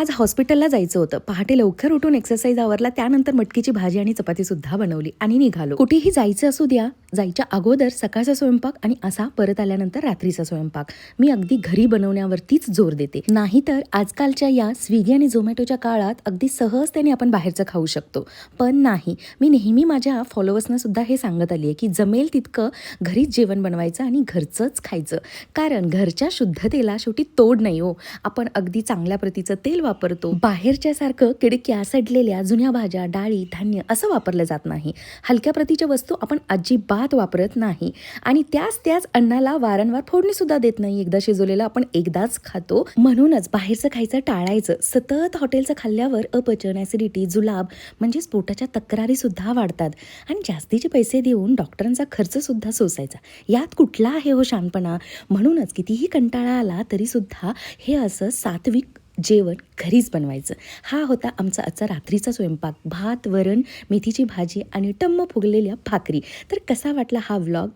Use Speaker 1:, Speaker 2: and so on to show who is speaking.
Speaker 1: आज हॉस्पिटलला जायचं होतं. पहाटे लवकर उठून एक्सरसाइज आवरला. त्यानंतर मटकीची भाजी आणि चपाती सुद्धा बनवली आणि निघालो. कुठेही जायचं असू द्या जायच्या अगोदर सकाळचा स्वयंपाक आणि असा परत आल्यानंतर रात्रीचा स्वयंपाक. मी अगदी घरी बनवण्यावरतीच जोर देते. नाहीतर आजकालच्या या स्विगी आणि झोमॅटोच्या काळात अगदी सहजतेने आपण बाहेरचं खाऊ शकतो. पण नाही मी नेहमी माझ्या फॉलोअर्सना सुद्धा हे सांगत आली आहे की जमेल तितकं घरीच जेवण बनवायचं आणि घरचंच खायचं. कारण घरच्या शुद्धतेला शेवटी तोड नाही हो. आपण अगदी चांगल्या प्रतीचं तेल वापरतो. बाहेरच्या सारखं किडक्या सडलेल्या जुन्या भाज्या डाळी धान्य असं वापरलं जात नाही. हलक्या प्रतीच्या वस्तू आपण अजिबात वापरत नाही. आणि त्याच त्याच अन्नाला वारंवार फोडणी सुद्धा देत नाही. एकदा शिजवलेलं आपण एकदाच खातो. म्हणूनच बाहेरचं खायचं टाळायचं. सतत हॉटेलचं खाल्ल्यावर अपचन ऍसिडिटी जुलाब म्हणजेच पोटाच्या तक्रारी सुद्धा वाढतात. आणि जास्तीचे पैसे देऊन डॉक्टरांचा खर्च सुद्धा सोसायचा. यात कुठला आहे हो शानपणा? म्हणूनच कितीही कंटाळा आला तरी सुद्धा हे असं सात्विक जेवण घरीच बनवायचं. हा होता आमचा आजचा रात्रीचा स्वयंपाक. भात वरण मेथीची भाजी आणि टम्म फुगलेल्या भाकरी. तर कसा वाटला हा व्लॉग